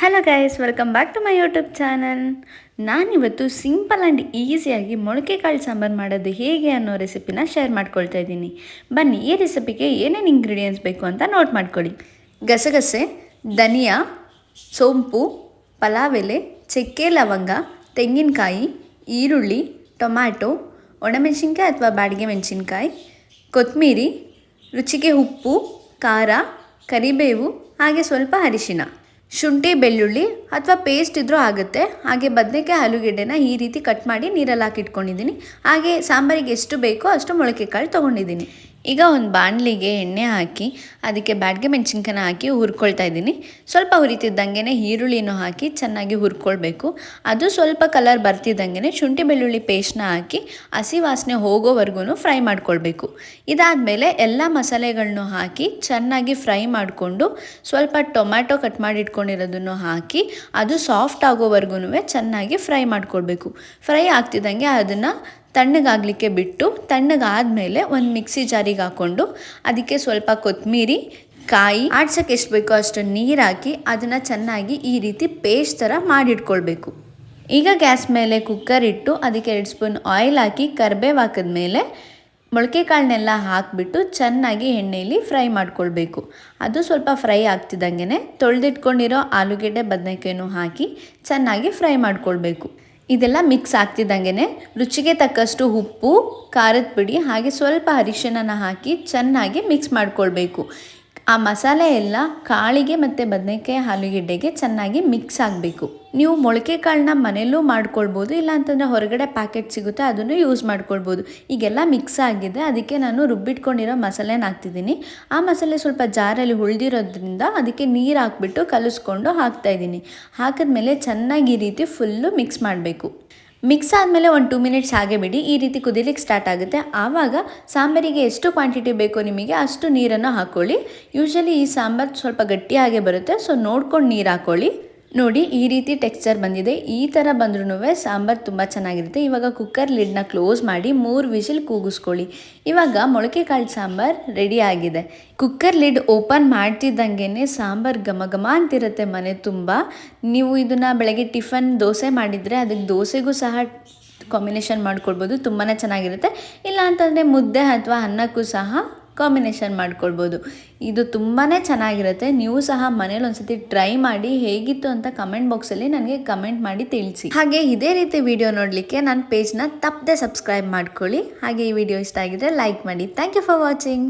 Hello guys welcome back to my YouTube channel ನಾನಿವತ್ತು simple and ಈಸಿಯಾಗಿ ಮೊಳಕೆ ಕಾಳು ಸಾಂಬಾರು ಮಾಡೋದು ಹೇಗೆ ಅನ್ನೋ ರೆಸಿಪಿನ ಶೇರ್ ಮಾಡ್ಕೊಳ್ತಾ ಇದ್ದೀನಿ. ಬನ್ನಿ, ಈ ರೆಸಿಪಿಗೆ ಏನೇನು ಇಂಗ್ರೀಡಿಯೆಂಟ್ಸ್ ಬೇಕು ಅಂತ ನೋಟ್ ಮಾಡ್ಕೊಳ್ಳಿ. ಗಸಗಸೆ, ಧನಿಯಾ, ಸೋಂಪು ಪಲಾವ್ ಎಲೆ ಚಕ್ಕೆ, ಲವಂಗ, ತೆಂಗಿನಕಾಯಿ, ಈರುಳ್ಳಿ, ಟೊಮ್ಯಾಟೊ, ಒಣಮೆಣಸಿನ್ಕಾಯಿ ಅಥವಾ ಬಾಡಿಗೆ ಮೆಣಸಿನ್ಕಾಯಿ ಕೊತ್ತಂಬರಿ ರುಚಿಗೆ ಉಪ್ಪು, ಖಾರ, ಕರಿಬೇವು, ಹಾಗೆ ಸ್ವಲ್ಪ ಅರಿಶಿನ. ಶುಂಠಿ, ಬೆಳ್ಳುಳ್ಳಿ ಅಥವಾ ಪೇಸ್ಟ್ ಇದ್ದರೂ ಆಗುತ್ತೆ. ಹಾಗೆ ಬದನೆಕಾಯಿ ಆಲೂಗೆಡ್ಡೆನ ಈ ರೀತಿ ಕಟ್ ಮಾಡಿ ನೀರಲ್ಲಿ ಹಾಕಿಟ್ಕೊಂಡಿದ್ದೀನಿ. ಹಾಗೆ ಸಾಂಬಾರಿಗೆ ಎಷ್ಟು ಬೇಕೋ ಅಷ್ಟು ಮೊಳಕೆ ಕಾಳು ತೊಗೊಂಡಿದ್ದೀನಿ. ಈಗ ಒಂದು ಬಾಣಲಿಗೆ ಎಣ್ಣೆ ಹಾಕಿ, ಅದಕ್ಕೆ ಬ್ಯಾಡ್ಗೆ ಮೆಣಸಿನ್ಕಾಯಿನ ಹಾಕಿ ಹುರ್ಕೊಳ್ತಾ ಇದ್ದೀನಿ. ಸ್ವಲ್ಪ ಹುರಿತಿದ್ದಂಗೆ ಈರುಳ್ಳಿನೂ ಹಾಕಿ ಚೆನ್ನಾಗಿ ಹುರ್ಕೊಳ್ಬೇಕು. ಅದು ಸ್ವಲ್ಪ ಕಲರ್ ಬರ್ತಿದ್ದಂಗೆ ಶುಂಠಿ ಬೆಳ್ಳುಳ್ಳಿ ಪೇಸ್ಟ್ನ ಹಾಕಿ ಹಸಿ ವಾಸನೆ ಹೋಗೋವರೆಗೂ ಫ್ರೈ ಮಾಡ್ಕೊಳ್ಬೇಕು. ಇದಾದಮೇಲೆ ಎಲ್ಲ ಮಸಾಲೆಗಳನ್ನು ಹಾಕಿ ಚೆನ್ನಾಗಿ ಫ್ರೈ ಮಾಡಿಕೊಂಡು ಸ್ವಲ್ಪ ಟೊಮ್ಯಾಟೊ ಕಟ್ ಮಾಡಿ ಇಟ್ಕೊಂಡಿರೋದನ್ನು ಹಾಕಿ ಅದು ಸಾಫ್ಟ್ ಆಗೋವರೆಗೂ ಚೆನ್ನಾಗಿ ಫ್ರೈ ಮಾಡ್ಕೊಳ್ಬೇಕು. ಫ್ರೈ ಆಗ್ತಿದ್ದಂಗೆ ಅದನ್ನು ತಣ್ಣಗಾಗಲಿಕ್ಕೆ ಬಿಟ್ಟು ತಣ್ಣಗಾದಮೇಲೆ ಒಂದು ಮಿಕ್ಸಿ ಜಾರಿಗೆ ಹಾಕ್ಕೊಂಡು ಅದಕ್ಕೆ ಸ್ವಲ್ಪ ಕೊತ್ತಂಬರಿ ಕಾಯಿ ಆಡ್ಸೋಕ್ಕೆ ಎಷ್ಟು ಬೇಕೋ ಅಷ್ಟು ನೀರು ಹಾಕಿ ಅದನ್ನು ಚೆನ್ನಾಗಿ ಈ ರೀತಿ ಪೇಸ್ಟ್ ಥರ ಮಾಡಿಟ್ಕೊಳ್ಬೇಕು. ಈಗ ಗ್ಯಾಸ್ ಮೇಲೆ ಕುಕ್ಕರ್ ಇಟ್ಟು ಅದಕ್ಕೆ ಎರಡು ಸ್ಪೂನ್ ಆಯಿಲ್ ಹಾಕಿ ಕರ್ಬೇವು ಹಾಕಿದ್ಮೇಲೆ ಮೊಳಕೆ ಕಾಳನ್ನೆಲ್ಲ ಹಾಕಿಬಿಟ್ಟು ಚೆನ್ನಾಗಿ ಎಣ್ಣೆಯಲ್ಲಿ ಫ್ರೈ ಮಾಡ್ಕೊಳ್ಬೇಕು. ಅದು ಸ್ವಲ್ಪ ಫ್ರೈ ಆಗ್ತಿದ್ದಂಗೆ ತೊಳೆದಿಟ್ಕೊಂಡಿರೋ ಆಲೂಗೆಡ್ಡೆ ಬದನೆಕಾಯನ್ನು ಹಾಕಿ ಚೆನ್ನಾಗಿ ಫ್ರೈ ಮಾಡ್ಕೊಳ್ಬೇಕು. ಇದೆಲ್ಲ ಮಿಕ್ಸ್ ಆಗ್ತಿದ್ದಂಗೆ ರುಚಿಗೆ ತಕ್ಕಷ್ಟು ಉಪ್ಪು, ಖಾರದ ಪುಡಿ ಹಾಗೆ ಸ್ವಲ್ಪ ಅರಿಶಿಣನ ಹಾಕಿ ಚೆನ್ನಾಗಿ ಮಿಕ್ಸ್ ಮಾಡ್ಕೊಳ್ಬೇಕು. ಆ ಮಸಾಲೆ ಎಲ್ಲ ಕಾಳಿಗೆ ಮತ್ತು ಬದನೆಕಾಯಿ ಆಲೂಗೆಡ್ಡೆಗೆ ಚೆನ್ನಾಗಿ ಮಿಕ್ಸ್ ಆಗಬೇಕು. ನೀವು ಮೊಳಕೆ ಕಾಳನ್ನ ಮನೆಯಲ್ಲೂ ಮಾಡ್ಕೊಳ್ಬೋದು ಇಲ್ಲ ಅಂತಂದರೆ ಹೊರಗಡೆ ಪ್ಯಾಕೆಟ್ ಸಿಗುತ್ತೆ, ಅದನ್ನು ಯೂಸ್ ಮಾಡ್ಕೊಳ್ಬೋದು. ಈಗೆಲ್ಲ ಮಿಕ್ಸ್ ಆಗಿದೆ, ಅದಕ್ಕೆ ನಾನು ರುಬ್ಬಿಟ್ಕೊಂಡಿರೋ ಮಸಾಲೆನ ಹಾಕ್ತಿದ್ದೀನಿ. ಆ ಮಸಾಲೆ ಸ್ವಲ್ಪ ಜಾರಲ್ಲಿ ಉಳಿದಿರೋದ್ರಿಂದ ಅದಕ್ಕೆ ನೀರು ಹಾಕ್ಬಿಟ್ಟು ಕಲಿಸ್ಕೊಂಡು ಹಾಕ್ತಾಯಿದ್ದೀನಿ ಹಾಕಿದ್ಮೇಲೆ ಚೆನ್ನಾಗಿ ಈ ರೀತಿ ಫುಲ್ಲು ಮಿಕ್ಸ್ ಮಾಡಬೇಕು. ಮಿಕ್ಸ್ ಆದಮೇಲೆ ಒಂದು ಟೂ ಮಿನಿಟ್ಸ್ ಹಾಗೆ ಬಿಡಿ. ಈ ರೀತಿ ಕುದಿಲಿಕ್ಕೆ ಸ್ಟಾರ್ಟ್ ಆಗುತ್ತೆ. ಆವಾಗ ಸಾಂಬಾರಿಗೆ ಎಷ್ಟು ಕ್ವಾಂಟಿಟಿ ಬೇಕೋ ನಿಮಗೆ ಅಷ್ಟು ನೀರನ್ನು ಹಾಕ್ಕೊಳ್ಳಿ ಯೂಶಲಿ ಈ ಸಾಂಬಾರು ಸ್ವಲ್ಪ ಗಟ್ಟಿಯಾಗೆ ಬರುತ್ತೆ. ಸೊ ನೋಡ್ಕೊಂಡು ನೀರು ಹಾಕ್ಕೊಳ್ಳಿ ನೋಡಿ, ಈ ರೀತಿ ಟೆಕ್ಸ್ಚರ್ ಬಂದಿದೆ. ಈ ಥರ ಬಂದ್ರೂ ಸಾಂಬಾರು ತುಂಬ ಚೆನ್ನಾಗಿರುತ್ತೆ. ಇವಾಗ ಕುಕ್ಕರ್ ಲಿಡ್ನ ಕ್ಲೋಸ್ ಮಾಡಿ ಮೂರು ವಿಷಿಲ್ ಕೂಗಿಸ್ಕೊಳ್ಳಿ. ಇವಾಗ ಮೊಳಕೆ ಕಾಳು ಸಾಂಬಾರು ರೆಡಿ ಆಗಿದೆ. ಕುಕ್ಕರ್ ಲಿಡ್ ಓಪನ್ ಮಾಡ್ತಿದ್ದಂಗೆ ಸಾಂಬಾರು ಘಮ ಘಮ ಅಂತಿರುತ್ತೆ ಮನೆ ತುಂಬ. ನೀವು ಇದನ್ನು ಬೆಳಗ್ಗೆ ಟಿಫನ್ ದೋಸೆ ಮಾಡಿದರೆ ಅದಕ್ಕೆ ದೋಸೆಗೂ ಸಹ ಕಾಂಬಿನೇಷನ್ ಮಾಡ್ಕೊಳ್ಬೋದು. ತುಂಬಾ ಚೆನ್ನಾಗಿರುತ್ತೆ. ಇಲ್ಲ ಅಂತಂದರೆ ಮುದ್ದೆ ಅಥವಾ ಅನ್ನಕ್ಕೂ ಸಹ ಕಾಂಬಿನೇಷನ್ ಮಾಡ್ಕೊಳ್ಬೋದು. ಇದು ತುಂಬಾ ಚೆನ್ನಾಗಿರುತ್ತೆ. ನೀವು ಸಹ ಮನೇಲಿ ಒಂದ್ಸತಿ ಟ್ರೈ ಮಾಡಿ ಹೇಗಿತ್ತು ಅಂತ ಕಮೆಂಟ್ ಬಾಕ್ಸಲ್ಲಿ ನನಗೆ ಕಮೆಂಟ್ ಮಾಡಿ ತಿಳಿಸಿ. ಹಾಗೆ ಇದೇ ರೀತಿ ವಿಡಿಯೋ ನೋಡಲಿಕ್ಕೆ ನನ್ನ ಪೇಜ್ನ ತಪ್ಪದೆ ಸಬ್ಸ್ಕ್ರೈಬ್ ಮಾಡ್ಕೊಳ್ಳಿ. ಹಾಗೆ ಈ ವಿಡಿಯೋ ಇಷ್ಟ ಆಗಿದ್ರೆ ಲೈಕ್ ಮಾಡಿ. Thank you for watching